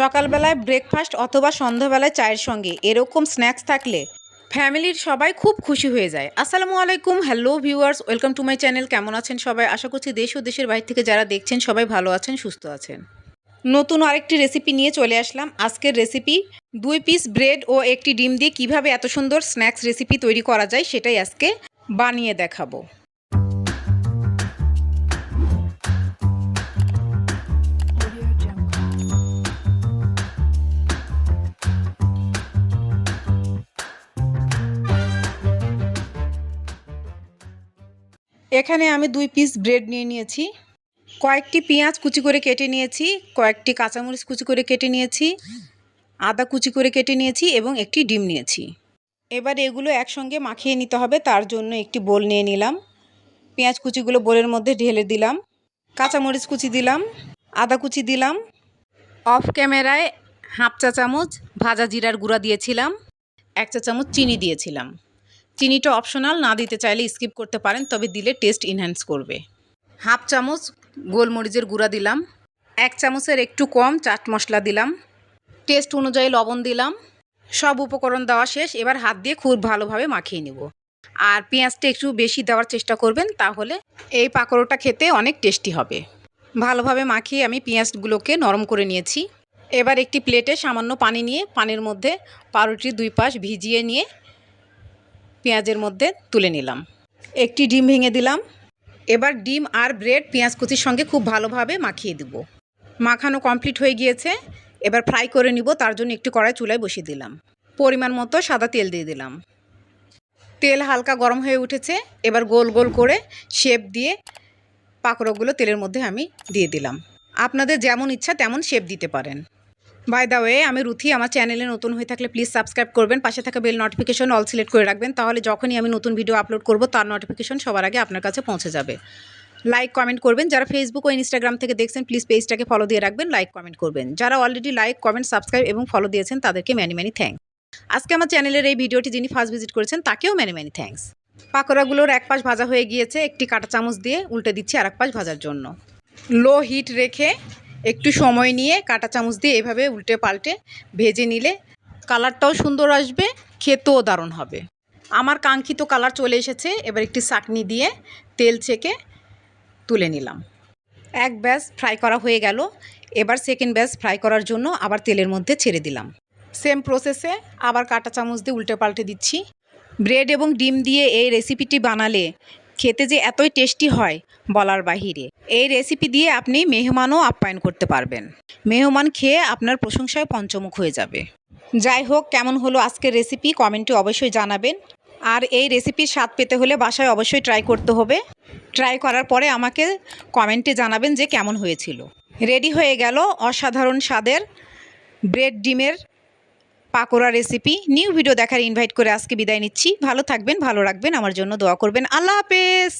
সকালবেলায় ব্রেকফাস্ট অথবা সন্ধ্যাবেলায় চায়ের সঙ্গে এরকম স্ন্যাক্স থাকলে ফ্যামিলির সবাই খুব খুশি হয়ে যায়। আসসালামু আলাইকুম hello viewers welcome to my channel কেমন আছেন সবাই? আশা করছি দেশ ও দেশের বাইরে থেকে যারা দেখছেন সবাই ভালো আছেন, সুস্থ আছেন। নতুন আরেকটি রেসিপি নিয়ে চলে আসলাম। আজকের রেসিপি দুই পিস ব্রেড ও একটি ডিম দিয়ে কীভাবে এত সুন্দর স্ন্যাক্স রেসিপি তৈরি করা যায় সেটাই আজকে বানিয়ে দেখাবো। এখানে আমি দুই পিস ব্রেড নিয়ে নিয়েছি। কয়েকটি পেঁয়াজ কুচি করে কেটে নিয়েছি, কয়েকটি কাঁচামরিচ কুচি করে কেটে নিয়েছি, আদা কুচি করে কেটে নিয়েছি এবং একটি ডিম নিয়েছি। এবার এগুলো একসঙ্গে মাখিয়ে নিতে হবে, তার জন্য একটি বোল নিয়ে নিলাম। পেঁয়াজ কুচিগুলো বোলের মধ্যে ঢেলে দিলাম, কাঁচামরিচ কুচি দিলাম, আদা কুচি দিলাম, অফ ক্যামেরায় হাফ চা চামচ ভাজা জিরার গুঁড়া দিয়েছিলাম, এক চা চামচ চিনি দিয়েছিলাম। চিনিটা অপশনাল না দিতে চাইলে স্কিপ করতে পারেন, তবে দিলে টেস্ট ইনহ্যান্স করবে। হাফ চামচ গোলমরিচের গুঁড়া দিলাম, এক চামচের একটু কম চাট মশলা দিলাম টেস্ট অনুযায়ী লবণ দিলাম, সব উপকরণ দেওয়া শেষ, এবার হাত দিয়ে খুব ভালোভাবে মাখিয়ে নেব। আর পেঁয়াজটা একটু বেশি দেওয়ার চেষ্টা করবেন, তাহলে এই পাকোড়াটা খেতে অনেক টেস্টি হবে। ভালোভাবে মাখিয়ে আমি পেঁয়াজগুলোকে নরম করে নিয়েছি। এবার একটি প্লেটে সামান্য পানি নিয়ে, পানির মধ্যে পাউরুটির দুই পাশ ভিজিয়ে নিয়ে পেঁয়াজের মধ্যে তুলে নিলাম। একটি ডিম ভেঙে দিলাম। এবার ডিম আর ব্রেড পেঁয়াজ কুচির সঙ্গে খুব ভালোভাবে মাখিয়ে দেব। মাখানো কমপ্লিট হয়ে গিয়েছে। এবার ফ্রাই করে নিব, তার জন্য একটু কড়াই চুলায় বসিয়ে দিলাম। পরিমাণ মতো সাদা তেল দিয়ে দিলাম। তেল হালকা গরম হয়ে উঠেছে। এবার গোল গোল করে শেপ দিয়ে পাকোড়াগুলো তেলের মধ্যে আমি দিয়ে দিলাম। আপনাদের যেমন ইচ্ছা তেমন শেপ দিতে পারেন। বাই দা ওয়ে আমি রুথি, আমার চ্যানেলে নতুন হয়ে থাকলে প্লিজ সাবস্ক্রাইব করবেন। পাশে থাকা বেল নোটিফিকেশন অল সিলেক্ট করে রাখবেন, তাহলে যখনই আমি নতুন ভিডিও আপলোড করব, তার নোটিফিকেশন সবার আগে আপনার কাছে পৌঁছে যাবে। লাইক কমেন্ট করবেন। যারা ফেসবুক ও ইনস্টাগ্রাম থেকে দেখছেন প্লিজ পেজটাকে ফলো দিয়ে রাখবেন লাইক কমেন্ট করবেন। যারা অলরেডি লাইক কমেন্ট সাবস্ক্রাইব এবং ফলো দিয়েছেন, তাদেরকে ম্যানি ম্যানি থ্যাঙ্কস আজকে আমার চ্যানেলের এই ভিডিওটি যিনি ফার্স্ট ভিজিট করেছেন, তাকেও ম্যানি ম্যানি থ্যাঙ্কস পাকোড়াগুলোর এক পাশ ভাজা হয়ে গিয়েছে, একটি কাঁটা চামচ দিয়ে উল্টে দিচ্ছি আর এক পাশ ভাজার জন্য। লো হিট রেখে একটু সময় নিয়ে কাঁটা চামচ দিয়ে এভাবে উল্টে পাল্টে ভেজে নিলে কালারটাও সুন্দর আসবে, খেতেও দারুণ হবে। আমার কাঙ্ক্ষিত কালার চলে এসেছে, এবার একটি চাকনি দিয়ে তেল ছেঁকে তুলে নিলাম। এক ব্যাস ফ্রাই করা হয়ে গেল, এবার সেকেন্ড ব্যাস ফ্রাই করার জন্য আবার তেলের মধ্যে ছেড়ে দিলাম। সেম প্রসেসে আবার কাঁটা চামচ দিয়ে উল্টে পাল্টে দিচ্ছি। ব্রেড এবং ডিম দিয়ে এই রেসিপিটি বানালে খেতে যে এতই টেস্টি হয় বলার বাহিরে। এই রেসিপি দিয়ে আপনি মেহমানও আপ্যায়ন করতে পারবেন। মেহমান খেয়ে আপনার প্রশংসায় পঞ্চমুখ হয়ে যাবে। যাই হোক, কেমন হলো আজকের রেসিপি কমেন্টে অবশ্যই জানাবেন। আর এই রেসিপির স্বাদ পেতে হলে বাসায় অবশ্যই ট্রাই করতে হবে। ট্রাই করার পরে আমাকে কমেন্টে জানাবেন যে কেমন হয়েছিল। রেডি হয়ে গেল অসাধারণ স্বাদের ব্রেড ডিমের পাকোড়া রেসিপি নিউ ভিডিও দেখার ইনভাইট করে আজকে বিদায় নিচ্ছি। ভালো থাকবেন, ভালো রাখবেন, আমার জন্য দোয়া করবেন। আল্লাহ হাফেজ!